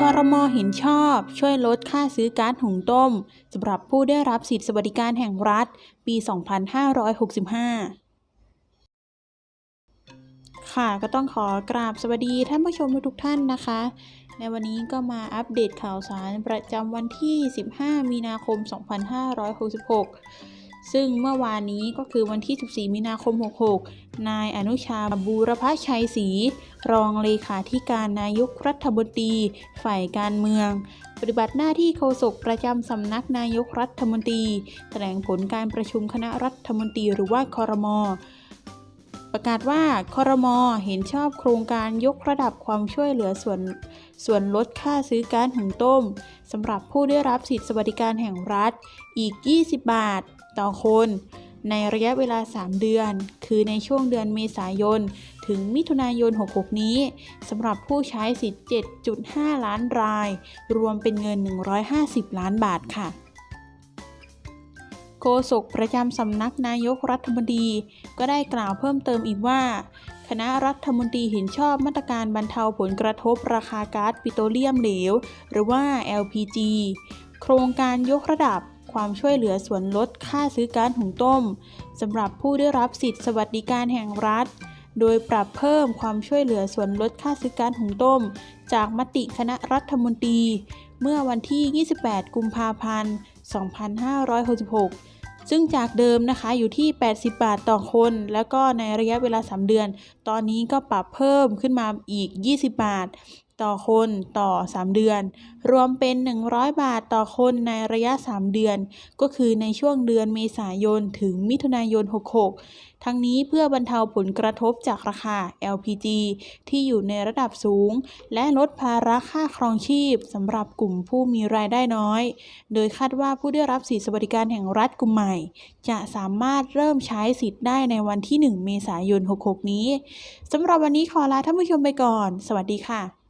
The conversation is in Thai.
คอรมอเห็นชอบช่วยลดค่าซื้อก๊าซหุงต้มสำหรับผู้ได้รับสิทธิสวัสดิการแห่งรัฐ ปี 2565 ค่ะก็ต้องขอกราบสวัสดีท่านผู้ชมทุกท่านนะคะ ในวันนี้ก็มาอัปเดตข่าวสารประจำวันที่ 15 มีนาคม 2566 ซึ่งเมื่อวานนี้ก็คือวันที่ 14 มีนาคม 66 นายอนุชาบูรพชัยศรีรองเลขาธิการนายกรัฐมนตรีฝ่ายการเมือง ปฏิบัติหน้าที่โฆษกประจำสำนักนายกรัฐมนตรี แถลงผลการประชุมคณะรัฐมนตรีหรือว่าคอรมอ ประกาศว่าคอรมอเห็นชอบโครงการยกระดับความช่วยเหลือส่วนส่วนลดค่าซื้อก๊าซหุงต้มสำหรับผู้ได้รับสิทธิสวัสดิการแห่งรัฐอีก 20 บาทต่อคน ในระยะเวลา 3 เดือน คือในช่วงเดือนเมษายน ถึงมิถุนายน 66 นี้สำหรับผู้ใช้สิทธิ์ 7.5 ล้านราย รวมเป็นเงิน 150 ล้านบาทค่ะ โฆษกประจำสำนักนายกรัฐมนตรีก็ได้กล่าวเพิ่มเติมอีกว่า คณะรัฐมนตรีเห็นชอบมาตรการบรรเทาผลกระทบราคาก๊าซปิโตรเลียมเหลว หรือว่า LPG โครงการยกระดับความช่วยเหลือส่วนลดค่าซื้อก๊าซหุงต้มสำหรับผู้ได้รับสิทธิสวัสดิการแห่งรัฐ โดยปรับเพิ่มความช่วยเหลือส่วนลดค่าซื้อก๊าซหุงต้ม จากมติคณะรัฐมนตรี เมื่อวันที่ 28 กุมภาพันธ์ 2566 ซึ่งจากเดิมนะคะอยู่ที่ 80 บาทต่อคน แล้วก็ในระยะเวลา 3 เดือน ตอนนี้ก็ปรับเพิ่มขึ้นมาอีก 20 บาท ต่อคนต่อ 3 เดือน รวมเป็น 100 บาทต่อคนในระยะ 3 เดือน ก็คือในช่วงเดือนเมษายน ถึงมิถุนายน 66 ทั้งนี้เพื่อบรรเทาผลกระทบจากราคา LPG ที่อยู่ในระดับสูง และลดภาระค่าครองชีพสำหรับกลุ่มผู้มีรายได้น้อย โดยคาดว่าผู้ได้รับสิทธิสวัสดิการแห่งรัฐกลุ่มใหม่ จะสามารถเริ่มใช้สิทธิ์ได้ในวันที่ 1 เมษายน 66 นี้สำหรับวันนี้ขอลาท่านผู้ชมไปก่อน สวัสดีค่ะ